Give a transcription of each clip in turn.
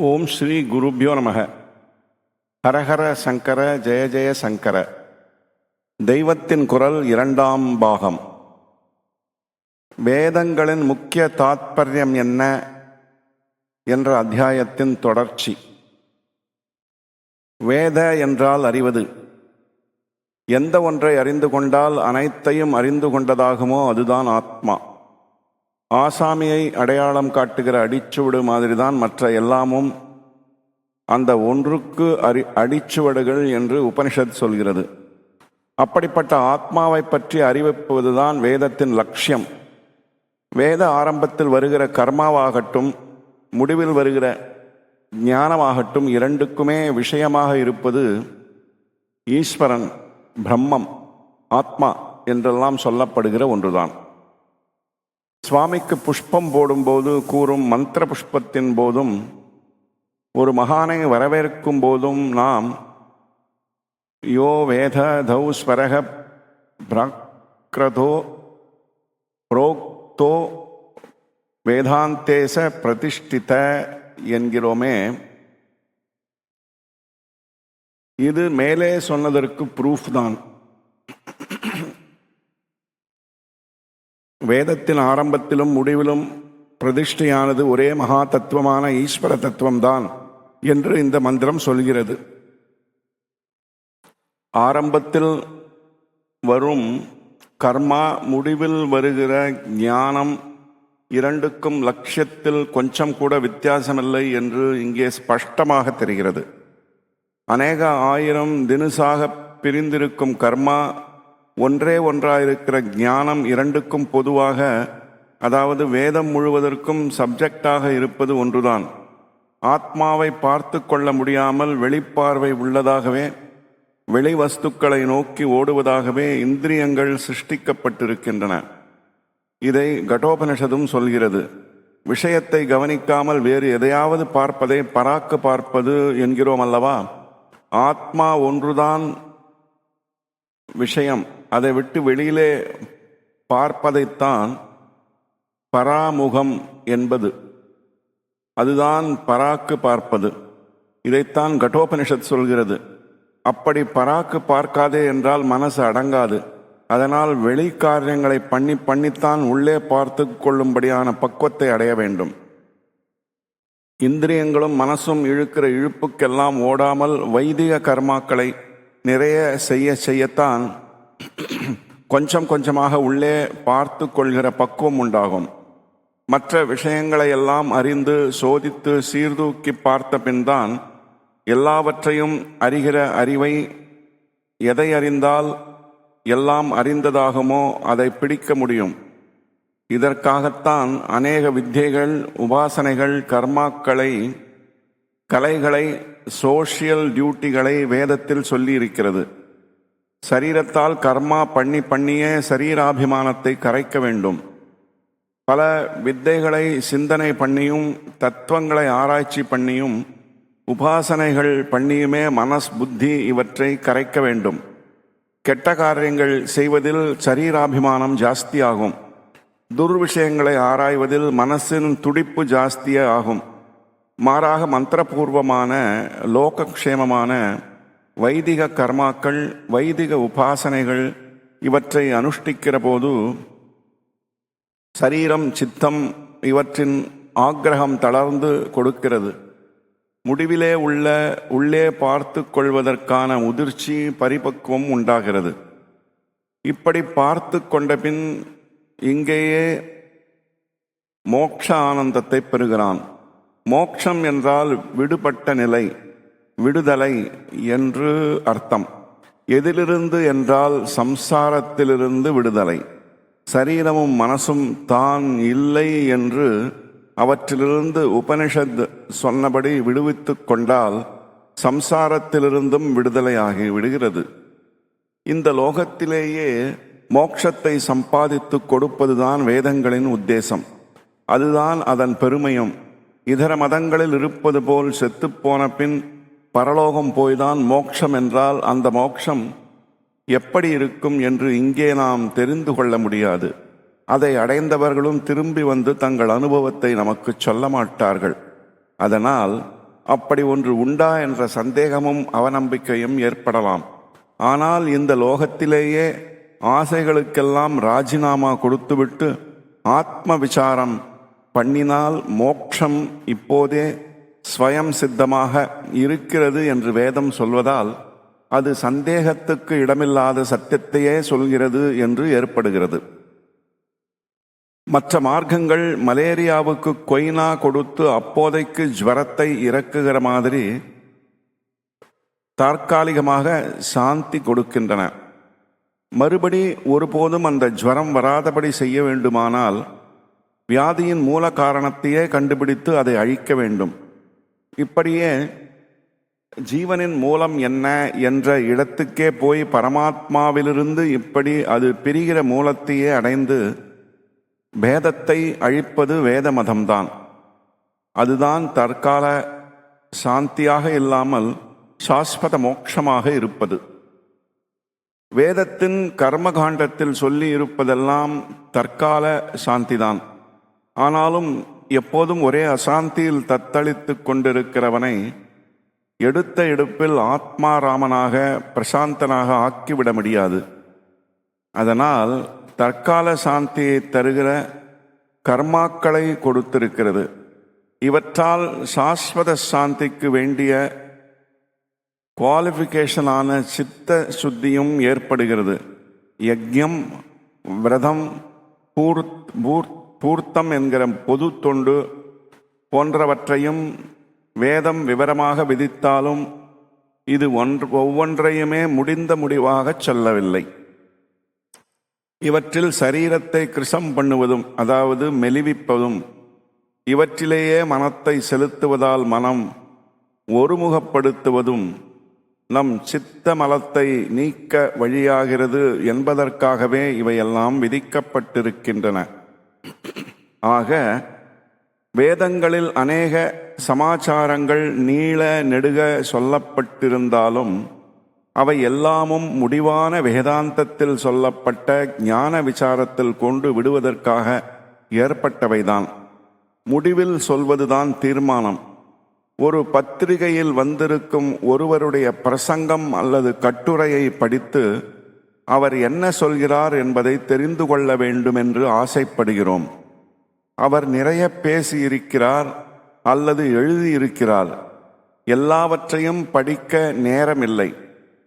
ஓம் ஸ்ரீ குருபியோ நமக. ஹரஹர சங்கர ஜெய ஜெய சங்கர. தெய்வத்தின் குரல் இரண்டாம் பாகம். வேதங்களின் முக்கிய தாத்பரியம் என்ன என்ற அத்தியாயத்தின் தொடர்ச்சி. வேத என்றால் அறிவது. எந்த ஒன்றை அறிந்து கொண்டால் அனைத்தையும் அறிந்து கொண்டதாகுமோ அதுதான் ஆத்மா. ஆசாமியை அடையாளம் காட்டுகிற அடிச்சுவடு மாதிரிதான் மற்ற எல்லாமும் அந்த ஒன்றுக்கு அரி அடிச்சுவடுகள் என்று உபனிஷத் சொல்கிறது. அப்படிப்பட்ட ஆத்மாவை பற்றி அறிவிப்பதுதான் வேதத்தின் லட்சியம். வேத ஆரம்பத்தில் வருகிற கர்மாவாகட்டும் முடிவில் வருகிற ஞானமாகட்டும் இரண்டுக்குமே விஷயமாக இருப்பது ஈஸ்வரன் பிரம்மம் ஆத்மா என்றெல்லாம் சொல்லப்படுகிற ஒன்றுதான். சுவாமிக்கு புஷ்பம் போடும்போது கூறும் மந்திர புஷ்பத்தின் போதும் ஒரு மகானை வரவேற்கும் போதும் நாம் யோ வேத தௌ ஸ்வரக பிராக்ரதோ புரோக்தோ வேதாந்தேச பிரதிஷ்டித என்கிறோமே. இது மேலே சொன்னதற்கு ப்ரூஃப் தான். வேதத்தின் ஆரம்பத்திலும் முடிவிலும் பிரதிஷ்டையானது ஒரே மகா தத்துவமான ஈஸ்வர தத்துவம்தான் என்று இந்த மந்திரம் சொல்கிறது. ஆரம்பத்தில் வரும் கர்மா முடிவில் வருகிற ஞானம் இரண்டுக்கும் லட்சியத்தில் கொஞ்சம் கூட வித்தியாசமில்லை என்று இங்கே ஸ்பஷ்டமாக தெரிகிறது. அநேக ஆயிரம் தினுசாக பிரிந்திருக்கும் கர்மா ஒன்றே ஒன்றாயிருக்கிற ஞானம் இரண்டுக்கும் பொதுவாக அதாவது வேதம் முழுவதற்கும் சப்ஜெக்டாக இருப்பது ஒன்றுதான். ஆத்மாவை பார்த்து கொள்ள முடியாமல் வெளிப்பார்வை உள்ளதாகவே வெளி வஸ்துக்களை நோக்கி ஓடுவதாகவே இந்திரியங்கள் சிருஷ்டிக்கப்பட்டிருக்கின்றன. இதை கடோபனிஷதும் சொல்கிறது. விஷயத்தை கவனிக்காமல் வேறு எதையாவது பார்ப்பதை பராக்கு பார்ப்பது என்கிறோம் அல்லவா? ஆத்மா ஒன்றுதான் விஷயம். அதை விட்டு வெளியிலே பார்ப்பதைத்தான் பராமுகம் என்பது. அதுதான் பராக்கு பார்ப்பது. இதைத்தான் கடோபனிஷத் சொல்கிறது. அப்படி பராக்கு பார்க்காதே என்றால் மனசு அடங்காது. அதனால் வெளி காரியங்களை பண்ணி பண்ணித்தான் உள்ளே பார்த்து கொள்ளும்படியான பக்குவத்தை அடைய வேண்டும். இந்திரியங்களும் மனசும் இழுக்கிற இழுப்புக்கெல்லாம் ஓடாமல் வைதிக கர்மாக்களை நிறைய செய்ய செய்யத்தான் கொஞ்சம் கொஞ்சமாக உள்ளே பார்த்து கொள்கிற பக்குவம் உண்டாகும். மற்ற விஷயங்களை எல்லாம் அறிந்து சோதித்து சீர்தூக்கி பார்த்த பின்தான் எல்லாவற்றையும் அறிகிற அறிவை எதை அறிந்தால் எல்லாம் அறிந்ததாகுமோ அதை பிடிக்க முடியும். இதற்காகத்தான் அநேக வித்தியைகள் உபாசனைகள் கர்மாக்களை கலைகளை சோஷியல் டியூட்டிகளை வேதத்தில் சொல்லி இருக்கிறது சரீரத்தால் கர்மா பண்ணி பண்ணியே சரீராபிமானத்தை கரைக்க வேண்டும். பல வித்தைகளை சிந்தனை பண்ணியும் தத்துவங்களை ஆராய்ச்சி பண்ணியும் உபாசனைகள் பண்ணியுமே மனஸ் புத்தி இவற்றை கரைக்க வேண்டும். கெட்ட காரியங்கள் செய்வதில் சரீராபிமானம் ஜாஸ்தியாகும். துர்விஷயங்களை ஆராய்வதில் மனசின் துடிப்பு ஜாஸ்தியே ஆகும். மாறாக மந்திரபூர்வமான லோகக்ஷேமமான வைதிக கர்மாக்கள் வைதிக உபாசனைகள் இவற்றை அனுஷ்டிக்கிற போது சரீரம் சித்தம் இவற்றின் ஆக்கிரகம் தளர்ந்து கொடுக்கிறது. முடிவிலே உள்ள உள்ளே பார்த்து கொள்வதற்கான முதிர்ச்சி பரிபக்குவம் உண்டாகிறது. இப்படி பார்த்து கொண்ட பின் இங்கேயே மோக்ஷ ஆனந்தத்தை பெறுகிறான். மோக்ஷம் என்றால் விடுபட்ட நிலை. விடுதலை என்று அர்த்தம். எதிலிருந்து என்றால் சம்சாரத்திலிருந்து விடுதலை. சரீரமும் மனசும் தான் இல்லை என்று அவற்றிலிருந்து உபனிஷத் சொன்னபடி விடுவித்து கொண்டால் சம்சாரத்திலிருந்தும் விடுதலையாகி விடுகிறது. இந்த லோகத்திலேயே மோட்சத்தை சம்பாதித்து கொடுப்பதுதான் வேதங்களின் உத்தேசம். அதுதான் அதன் பெருமையும். இதர மதங்களில் இருப்பது போல் செத்துப்போன பின் பரலோகம் போய்தான் மோட்சம் என்றால் அந்த மோட்சம் எப்படி இருக்கும் என்று இங்கே நாம் தெரிந்து கொள்ள முடியாது. அதை அடைந்தவர்களும் திரும்பி வந்து தங்கள் அனுபவத்தை நமக்கு சொல்ல மாட்டார்கள். அதனால் அப்படி ஒன்று உண்டா என்ற சந்தேகமும் அவநம்பிக்கையும் ஏற்படலாம். ஆனால் இந்த லோகத்திலேயே ஆசைகளுக்கெல்லாம் ராஜினாமா கொடுத்துவிட்டு ஆத்ம விசாரம் பண்ணினால் மோட்சம் இப்போதே ஸ்வயம் சித்தமாக இருக்கிறது என்று வேதம் சொல்வதால் அது சந்தேகத்துக்கு இடமில்லாத சத்தியத்தையே சொல்கிறது என்று ஏற்படுகிறது. மற்ற மார்க்கங்கள் மலேரியாவுக்கு கொய்னா கொடுத்து அப்போதைக்கு ஜுவரத்தை இறக்குகிற மாதிரி தற்காலிகமாக சாந்தி கொடுக்கின்றன. மறுபடி ஒருபோதும் அந்த ஜுவரம் வராதபடி செய்ய வேண்டுமானால் வியாதியின் மூல காரணத்தையே கண்டுபிடித்து அதை அழிக்க வேண்டும். இப்படியே ஜீவனின் மூலம் என்ன என்ற இடத்துக்கே போய் பரமாத்மாவிலிருந்து இப்படி அது பிரிகிற மூலத்தையே அடைந்து வேதத்தை அழிப்பது வேத மதம்தான் அதுதான் தற்கால சாந்தியாக இல்லாமல் சாஸ்வத மோட்சமாக இருப்பது. வேதத்தின் கர்மகாண்டத்தில் சொல்லி இருப்பதெல்லாம் தற்கால சாந்திதான். ஆனாலும் எப்போதும் ஒரே அசாந்தியில் தத்தளித்து கொண்டிருக்கிறவனை எடுத்த எடுப்பில் ஆத்மாராமனாக பிரசாந்தனாக ஆக்கிவிட முடியாது. அதனால் தற்கால சாந்தியை தருகிற கர்மாக்களை கொடுத்திருக்கிறது. இவற்றால் சாஸ்வத சாந்திக்கு வேண்டிய குவாலிஃபிகேஷனான சித்த சுத்தியும் ஏற்படுகிறது. யஜ்யம் விரதம் பூர்த் பூர்த் பூர்த்தம் என்கிற பொது தொண்டு போன்றவற்றையும் வேதம் விவரமாக விதித்தாலும் இது ஒன்று ஒவ்வொன்றையுமே முடிந்த முடிவாகச் சொல்லவில்லை. இவற்றில் சரீரத்தை கிருஷம் பண்ணுவதும் அதாவது மெலிவிப்பதும் இவற்றிலேயே மனத்தை செலுத்துவதால் மனம் ஒருமுகப்படுத்துவதும் நம் சித்த மலத்தை நீக்க வழியாகிறது என்பதற்காகவே இவையெல்லாம் விதிக்கப்பட்டிருக்கின்றன. ஆக வேதங்களில் அநேக சமாச்சாரங்கள் நீள நெடுக சொல்லப்பட்டிருந்தாலும் அவை எல்லாமும் முடிவான வேதாந்தத்தில் சொல்லப்பட்ட ஞான விசாரத்தில் கொண்டு விடுவதற்காக ஏற்பட்டவைதான். முடிவில் சொல்வதுதான் தீர்மானம். ஒரு பத்திரிகையில் வந்திருக்கும் ஒருவருடைய பிரசங்கம் அல்லது கட்டுரையை படித்து அவர் என்ன சொல்கிறார் என்பதை தெரிந்து கொள்ள வேண்டும் என்று ஆசைப்படுகிறோம். அவர் நிறைய பேசியிருக்கிறார் அல்லது எழுதியிருக்கிறார். எல்லாவற்றையும் படிக்க நேரமில்லை.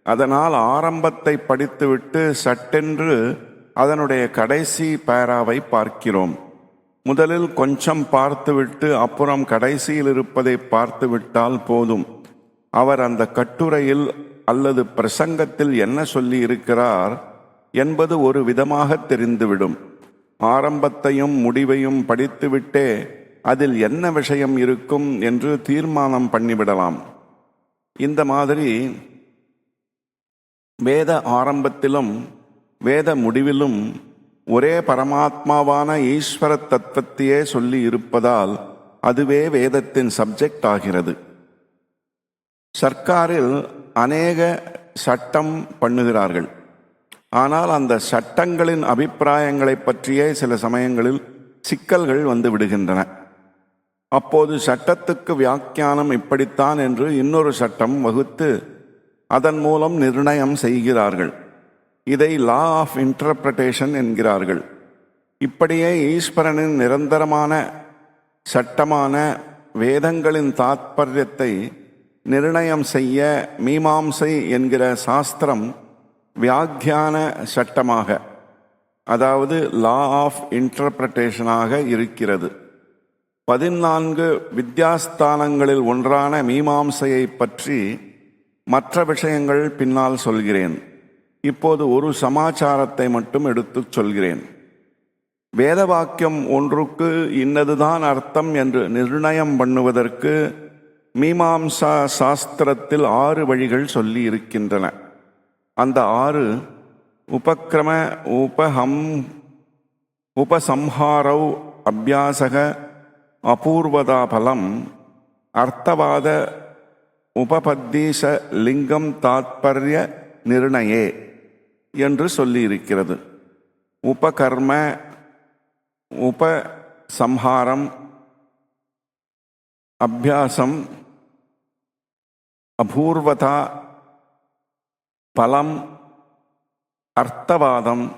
அதனால் ஆரம்பத்தை படித்துவிட்டு சட்டென்று அதனுடைய கடைசி பேராவை பார்க்கிறோம். முதலில் கொஞ்சம் பார்த்துவிட்டு அப்புறம் கடைசியில் இருப்பதை பார்த்துவிட்டால் போதும். அவர் அந்த கட்டுரையில் அல்லது பிரசங்கத்தில் என்ன சொல்லி இருக்கிறார் என்பது ஒரு விதமாக தெரிந்துவிடும். ஆரம்பத்தையும் முடிவையும் படித்துவிட்டே அதில் என்ன விஷயம் இருக்கும் என்று தீர்மானம் பண்ணிவிடலாம். இந்த மாதிரி வேத ஆரம்பத்திலும் வேத முடிவிலும் ஒரே பரமாத்மாவான ஈஸ்வர தத்துவத்தையே சொல்லி இருப்பதால் அதுவே வேதத்தின் சப்ஜெக்ட் ஆகிறது. சர்க்காரில் அநேக சட்டம் பண்ணுகிறார்கள். ஆனால் அந்த சட்டங்களின் அபிப்பிராயங்களை பற்றியே சில சமயங்களில் சிக்கல்கள் வந்து விடுகின்றன. அப்போது சட்டத்துக்கு வியாக்கியானம் இப்படித்தான் என்று இன்னொரு சட்டம் வகுத்து அதன் மூலம் நிர்ணயம் செய்கிறார்கள். இதை லா ஆஃப் இன்டர்பிரட்டேஷன் என்கிறார்கள். இப்படியே ஈஸ்வரனின் நிரந்தரமான சட்டமான வேதங்களின் தாத்பரியத்தை நிர்ணயம் செய்ய மீமாம்சை என்கிற சாஸ்திரம் வியாக்கியான சட்டமாக அதாவது லா ஆஃப் இன்டர்பிரட்டேஷனாக இருக்கிறது. பதினான்கு வித்யாஸ்தானங்களில் ஒன்றான மீமாம்சையை பற்றி மற்ற விஷயங்கள் பின்னால் சொல்கிறேன். இப்போது ஒரு சமாச்சாரத்தை மட்டும் எடுத்துச் சொல்கிறேன். வேத வாக்கியம் ஒன்றுக்கு இன்னதுதான் அர்த்தம் என்று நிர்ணயம் பண்ணுவதற்கு மீமாம்சா சாஸ்திரத்தில் ஆறு வழிகள் சொல்லி இருக்கின்றன அந்த ஆறு உபக்கிரம உபஹம் உபசம்ஹாரௌ அபியாசக அபூர்வதாபலம் அர்த்தவாத உபபத்தீச லிங்கம் தாத்பரிய நிர்ணயே என்று சொல்லியிருக்கிறது. உபகர்ம உபசம்ஹாரம் அபியாசம் அபூர்வதா பலம் அர்த்தவாதம்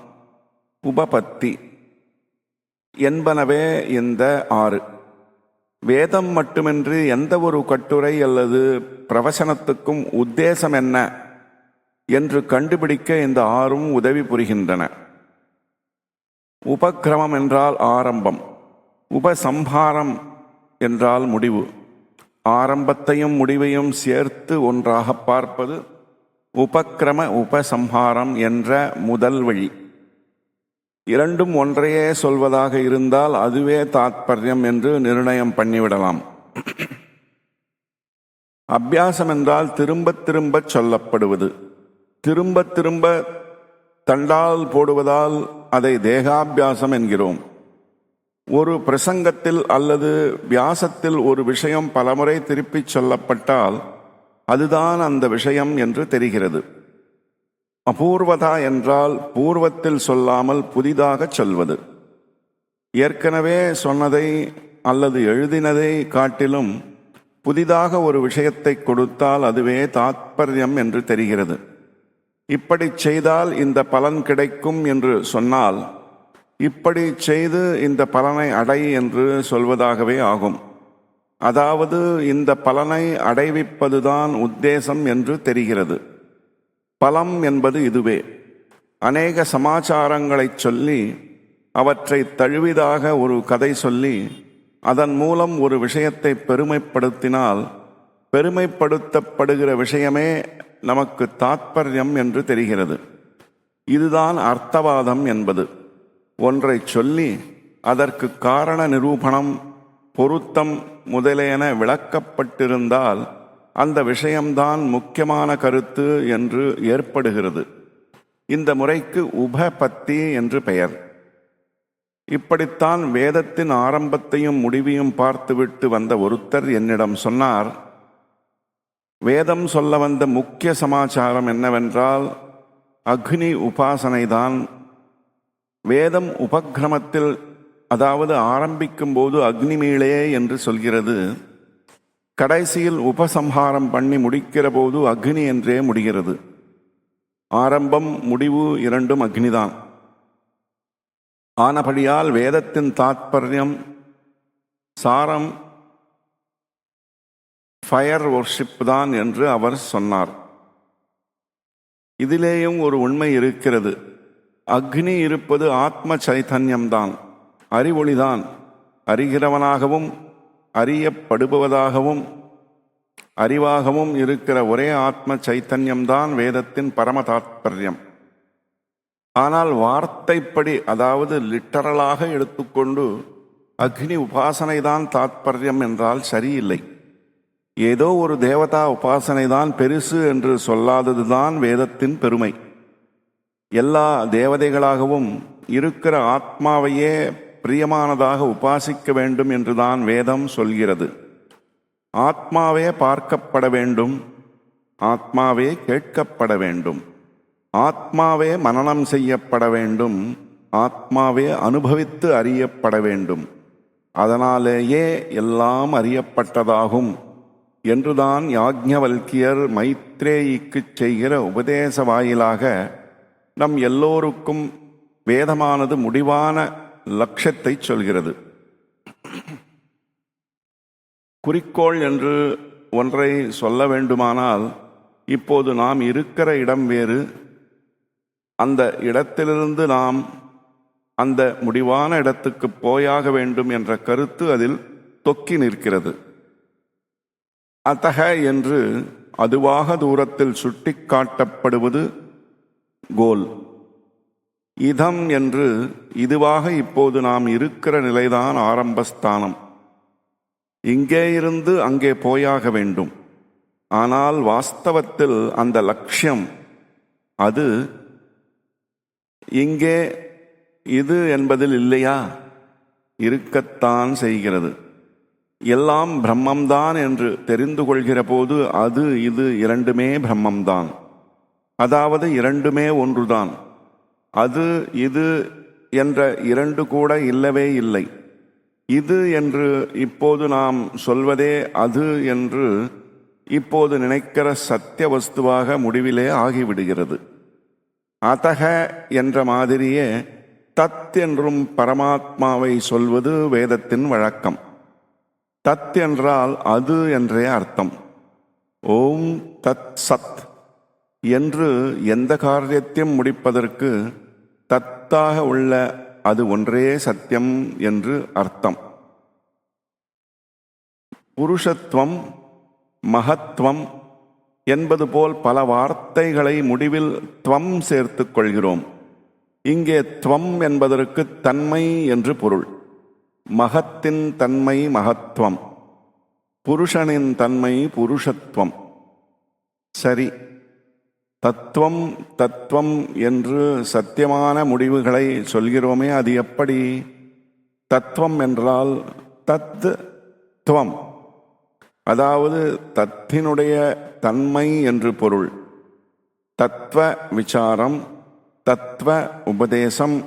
உபபத்தி என்பனவே இந்த ஆறு. வேதம் மட்டுமின்றி எந்த ஒரு கட்டுரை அல்லது பிரவசனத்துக்கும் உத்தேசம் என்ன என்று கண்டுபிடிக்க இந்த ஆறும் உதவி புரிகின்றன. உபக்கிரமம் என்றால் ஆரம்பம் உபசம்ஹாரம் என்றால் முடிவு. ஆரம்பத்தையும் முடிவையும் சேர்த்து ஒன்றாக பார்ப்பது உபக்கிரம உபசம்ஹாரம் என்ற முதல் வழி. இரண்டும் ஒன்றையே சொல்வதாக இருந்தால் அதுவே தாத்பரியம் என்று நிர்ணயம் பண்ணிவிடலாம். அபியாசம் என்றால் திரும்ப திரும்ப சொல்லப்படுவது. திரும்ப திரும்ப தண்டால் போடுவதால் அதை தேகாபியாசம் என்கிறோம். ஒரு பிரசங்கத்தில் அல்லது வியாசத்தில் ஒரு விஷயம் பலமுறை திருப்பிச் சொல்லப்பட்டால் அதுதான் அந்த விஷயம் என்று தெரிகிறது. அபூர்வதா என்றால் பூர்வத்தில் சொல்லாமல் புதிதாக சொல்வது. ஏற்கனவே சொன்னதை அல்லது எழுதினதை காட்டிலும் புதிதாக ஒரு விஷயத்தை கொடுத்தால் அதுவே தாத்பரியம் என்று தெரிகிறது. இப்படி செய்தால் இந்த பலன் கிடைக்கும் என்று சொன்னால் இப்படி செய்து இந்த பலனை அடை என்று சொல்வதாகவே ஆகும். அதாவது இந்த பலனை அடைவிப்பதுதான் உத்தேசம் என்று தெரிகிறது. பலம் என்பது இதுவே. அநேக சமாச்சாரங்களைச் சொல்லி அவற்றை தழுவிதாக ஒரு கதை சொல்லி அதன் மூலம் ஒரு விஷயத்தை பெருமைப்படுத்தினால் பெருமைப்படுத்தப்படுகிற விஷயமே நமக்கு தாத்பரியம் என்று தெரிகிறது. இதுதான் அர்த்தவாதம் என்பது. ஒன்றை சொல்லி அதற்கு காரண நிரூபணம் பொருத்தம் முதலியன விளக்கப்பட்டிருந்தால் அந்த விஷயம்தான் முக்கியமான கருத்து என்று ஏற்படுகிறது. இந்த முறைக்கு உபபத்தி என்று பெயர். இப்படித்தான் வேதத்தின் ஆரம்பத்தையும் முடிவையும் பார்த்துவிட்டு வந்த ஒருத்தர் என்னிடம் சொன்னார் வேதம் சொல்ல வந்த முக்கிய சமாச்சாரம் என்னவென்றால் அக்னி உபாசனைதான். வேதம் உபக்கிரமத்தில் அதாவது ஆரம்பிக்கும் போது அக்னிமீளே என்று சொல்கிறது. கடைசியில் உபசம்ஹாரம் பண்ணி முடிக்கிற போது அக்னி என்றே முடிகிறது. ஆரம்பம் முடிவு இரண்டும் அக்னிதான். ஆனபடியால் வேதத்தின் தாத்பரியம் சாரம் ஃபயர் ஒர்ஷிப் தான் என்று அவர் சொன்னார். இதிலேயும் ஒரு உண்மை இருக்கிறது. அக்னி இருப்பது ஆத்ம சைத்தன்யம்தான் அறிவொளிதான். அறிகிறவனாகவும் அறியப்படுபவதாகவும் அறிவாகவும் இருக்கிற ஒரே ஆத்ம சைத்தன்யம்தான் வேதத்தின் பரம தாத்பரியம். ஆனால் வார்த்தைப்படி அதாவது லிட்டரலாக எடுத்துக்கொண்டு அக்னி உபாசனை தான் தாத்பரியம் என்றால் சரியில்லை. ஏதோ ஒரு தேவதா உபாசனை தான் பெருசு என்று சொல்லாததுதான் வேதத்தின் பெருமை. எல்லா தேவதைகளாகவும் இருக்கிற ஆத்மாவையே பிரியமானதாக உபாசிக்க வேண்டும் என்றுதான் வேதம் சொல்கிறது. ஆத்மாவே பார்க்கப்பட வேண்டும். ஆத்மாவே கேட்கப்பட வேண்டும். ஆத்மாவே மனநம் செய்யப்பட வேண்டும். ஆத்மாவே அனுபவித்து அறியப்பட வேண்டும். அதனாலேயே எல்லாம் அறியப்பட்டதாகும் என்றுதான் யாக்ஞவல்கியர் மைத்ரேயிக்கு செய்கிற உபதேச வாயிலாக நம் எல்லோருக்கும் வேதமானது முடிவான லட்சத்தை சொல்கிறது. குறிக்கோள் என்று ஒன்றை சொல்ல வேண்டுமானால் இப்போது நாம் இருக்கிற இடம் வேறு. அந்த இடத்திலிருந்து நாம் அந்த முடிவான இடத்துக்கு போயாக வேண்டும் என்ற கருத்து அதில் தொக்கி நிற்கிறது. அத்தக என்று அதுவாக தூரத்தில் சுட்டிக்காட்டப்படுவது கோல். இதம் என்று இதுவாக இப்போது நாம் இருக்கிற நிலைதான் ஆரம்பஸ்தானம். இங்கே இருந்து அங்கே போயாக வேண்டும். ஆனால் வாஸ்தவத்தில் அந்த லட்சியம் அது இங்கே இது என்பதில் இல்லையா? இருக்கத்தான் செய்கிறது. எல்லாம் பிரம்மம்தான் என்று தெரிந்து கொள்கிற போது அது இது இரண்டுமே பிரம்மம்தான். அதாவது இரண்டுமே ஒன்றுதான். அது இது என்ற இரண்டு கூட இல்லவே இல்லை. இது என்று இப்போது நாம் சொல்வதே அது என்று இப்போது நினைக்கிற சத்திய வஸ்துவாக முடிவிலே ஆகிவிடுகிறது. அதக என்ற மாதிரியே தத் என்றும் பரமாத்மாவை சொல்வது வேதத்தின் வழக்கம். தத் என்றால் அது என்றே அர்த்தம். ஓம் தத் சத் என்று எந்த காரியத்தையும் முடிப்பதற்கு தத்தாக உள்ள அது ஒன்றே சத்தியம் என்று அர்த்தம். புருஷத்துவம் மகத்துவம் என்பது போல் பல வார்த்தைகளை முடிவில் துவம் சேர்த்து கொள்கிறோம். இங்கே துவம் என்பதற்கு தன்மை என்று பொருள். மகத்தின் தன்மை மகத்துவம் புருஷனின் தன்மை புருஷத்துவம் சரி. தத்துவம் தத்துவம் என்று சத்தியமான முடிவுகளை சொல்கிறோமே அது எப்படி? தத்துவம் என்றால் தத் துவம் அதாவது தத்தினுடைய தன்மை என்று பொருள். தத்துவ விசாரம் தத்துவ உபதேசம்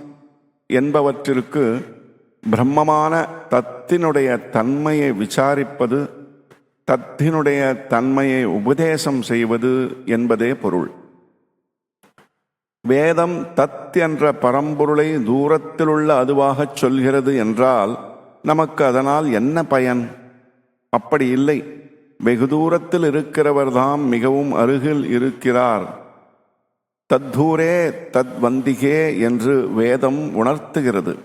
என்பவற்றிற்கு பிரம்மமான தத்தினுடைய தன்மையை விசாரிப்பது தத்தினுடைய தன்மையை உபதேசம் செய்வது என்பதே பொருள். வேதம் தத் என்ற பரம்பொருளை தூரத்திலுள்ள அதுவாகச் சொல்கிறது என்றால் நமக்கு அதனால் என்ன பயன்? அப்படி இல்லை. வெகு தூரத்தில் இருக்கிறவர்தாம் மிகவும் அருகில் இருக்கிறார். தத்தூரே தத் வந்திகே என்று வேதம் உணர்த்துகிறது.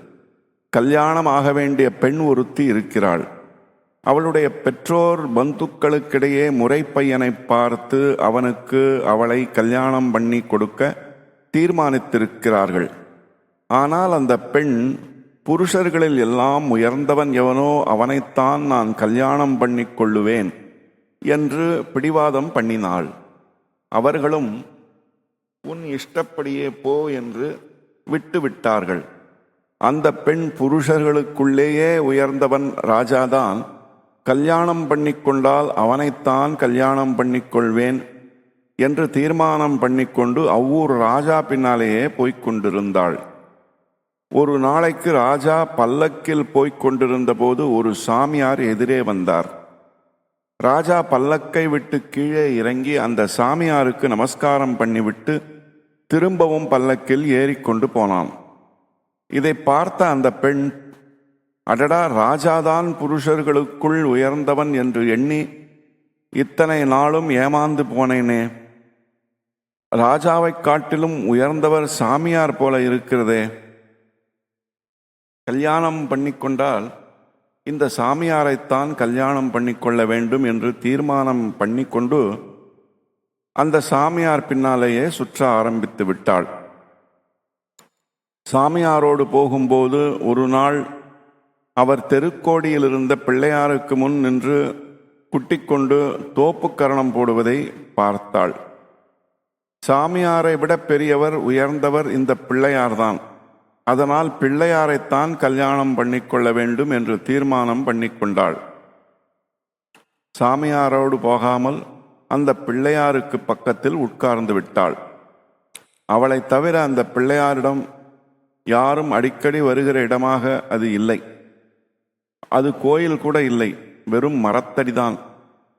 கல்யாணம் ஆக வேண்டிய பெண் ஒருத்தி இருக்கிறாள். அவளுடைய பெற்றோர் பந்துக்களுக்கிடையே முறைப்பையனை பார்த்து அவனுக்கு அவளை கல்யாணம் பண்ணி கொடுக்க தீர்மானித்திருக்கிறார்கள். ஆனால் அந்த பெண் புருஷர்களில் எல்லாம் உயர்ந்தவன் எவனோ அவனைத்தான் நான் கல்யாணம் பண்ணி கொள்ளுவேன் என்று பிடிவாதம் பண்ணினாள். அவர்களும் உன் இஷ்டப்படியே போ என்று விட்டு விட்டார்கள். அந்த பெண் புருஷர்களுக்குள்ளேயே உயர்ந்தவன் ராஜாதான். கல்யாணம் பண்ணிக்கொண்டால் அவனைத்தான் கல்யாணம் பண்ணிக்கொள்வேன் என்று தீர்மானம் பண்ணிக்கொண்டு அவ்வூர் ராஜா பின்னாலேயே போய்க் கொண்டிருந்தாள் ஒரு நாளைக்கு ராஜா பல்லக்கில் போய்க் கொண்டிருந்த போது ஒரு சாமியார் எதிரே வந்தார். ராஜா பல்லக்கை விட்டு கீழே இறங்கி அந்த சாமியாருக்கு நமஸ்காரம் பண்ணிவிட்டு திரும்பவும் பல்லக்கில் ஏறிக்கொண்டு போனான். இதை பார்த்த அந்த பெண் அடடா ராஜாதான் புருஷர்களுக்குள் உயர்ந்தவன் என்று எண்ணி இத்தனை நாளும் ஏமாந்து போனேனே. ராஜாவைக் காட்டிலும் உயர்ந்தவர் சாமியார் போல இருக்கிறதே. கல்யாணம் பண்ணிக்கொண்டால் இந்த சாமியாரைத்தான் கல்யாணம் பண்ணிக்கொள்ள வேண்டும் என்று தீர்மானம் பண்ணிக்கொண்டு அந்த சாமியார் பின்னாலேயே சுற்ற ஆரம்பித்து விட்டாள். சாமியாரோடு போகும்போது ஒரு நாள் அவர் தெருக்கோடியில் இருந்த பிள்ளையாருக்கு முன் நின்று குட்டிக்கொண்டு தோப்புக்கரணம் போடுவதை பார்த்தாள். சாமியாரை விட பெரியவர் உயர்ந்தவர் இந்த பிள்ளையார்தான். அதனால் பிள்ளையாரைத்தான் கல்யாணம் பண்ணிக்கொள்ள வேண்டும் என்று தீர்மானம் பண்ணிக்கொண்டாள். சாமியாரோடு போகாமல் அந்த பிள்ளையாருக்கு பக்கத்தில் உட்கார்ந்து விட்டாள். அவளை தவிர அந்த பிள்ளையாரிடம் யாரும் அடிக்கடி வருகிற இடமாக அது இல்லை. அது கோயில் கூட இல்லை. வெறும் மரத்தடிதான்.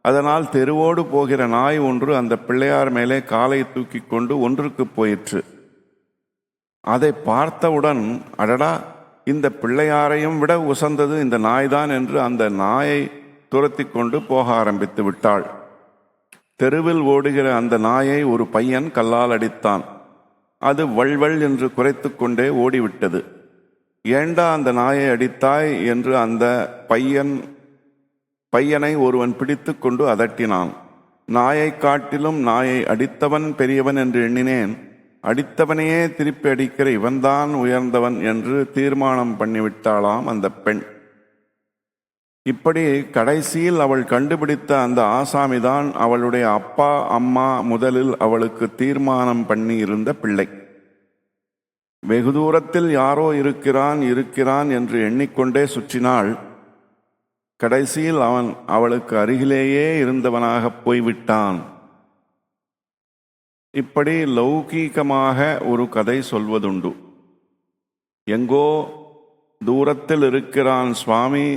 அதனால் தெருவோடு போகிற நாய் ஒன்று அந்த பிள்ளையார் மேலே காலை தூக்கி கொண்டு ஒன்றுக்கு போயிற்று. அதை பார்த்தவுடன் அடடா இந்த பிள்ளையாரையும் விட உசந்தது இந்த நாய்தான் என்று அந்த நாயை துரத்தி கொண்டு போக ஆரம்பித்து விட்டாள். தெருவில் ஓடுகிற அந்த நாயை ஒரு பையன் கல்லால் அடித்தான். அது வள்வள் என்று குறைத்து கொண்டே ஓடிவிட்டது. ஏண்டா அந்த நாயை அடித்தாய் என்று அந்த பையன் பையனை ஒருவன் பிடித்து கொண்டு அதட்டினான். நாயை காட்டிலும் நாயை அடித்தவன் பெரியவன் என்று எண்ணினேன். அடித்தவனையே திருப்பி அடிக்கிற இவன்தான் உயர்ந்தவன் என்று தீர்மானம் பண்ணிவிட்டாளாம் அந்த பெண். இப்படி கடைசியில் அவள் கண்டுபிடித்த அந்த ஆசாமிதான் அவளுடைய அப்பா அம்மா முதலில் அவளுக்கு தீர்மானம் பண்ணி இருந்த பிள்ளை. வெகு தூரத்தில் யாரோ இருக்கிறான் இருக்கிறான் என்று எண்ணிக்கொண்டே சுற்றினாள். கடைசியில் அவன் அவளுக்கு அருகிலேயே இருந்தவனாக போய்விட்டான். இப்படி லௌகீகமாக ஒரு கதை சொல்வதுண்டு. எங்கோ தூரத்தில் இருக்கிறான் சுவாமி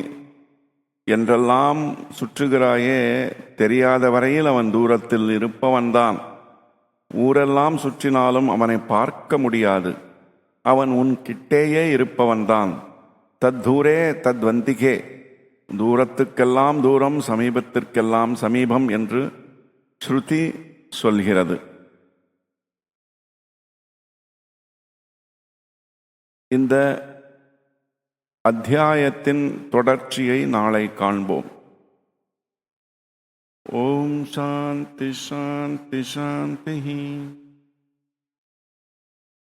என்றெல்லாம் சுற்றுகிறாயே தெரியாத வரையில் அவன் தூரத்தில் இருப்பவன்தான் ஊரெல்லாம் சுற்றினாலும் அவனை பார்க்க முடியாது. அவன் உன் கிட்டேயே இருப்பவன்தான் தத்தூரே தத்வந்திகே தூரத்துக்கெல்லாம் தூரம் சமீபத்திற்கெல்லாம் சமீபம் என்று ஸ்ருதி சொல்கிறது. இந்த அத்தியாயத்தின் தொடர்ச்சியை நாளை காண்போம். ஓம் சாந்தி சாந்தி சாந்தி.